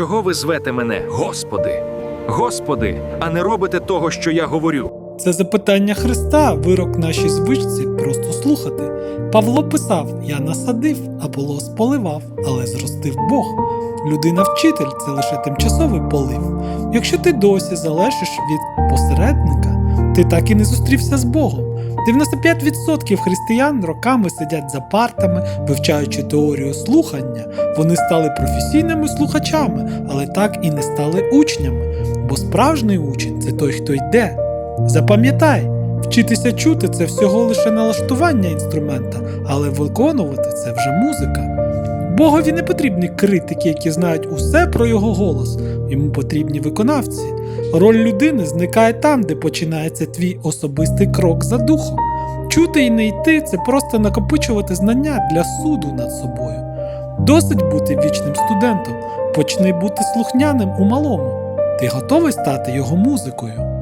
чого ви звете мене Господи? Господи, а не робите того, що я говорю. Це запитання Христа, вирок нашій звичці просто слухати. Павло писав: Я насадив, Аполос поливав, але зростив Бог. Людина вчитель це лише тимчасовий полив. Якщо ти досі залежиш від посередника, ти так і не зустрівся з Богом. 95% християн роками сидять за партами, вивчаючи теорію слухання. Вони стали професійними слухачами, але так і не стали учнями. Бо справжній учень це той, хто йде. Запам'ятай, вчитися чути це всього лише налаштування інструмента, але виконувати це вже музика. Богові не потрібні критики, які знають усе про його голос. Йому потрібні виконавці. Роль людини зникає там, де починається твій особистий крок за духом. Чути і не йти це просто накопичувати знання для суду над собою. Досить бути вічним студентом, почни бути слухняним у малому. Ти готовий стати його музикою?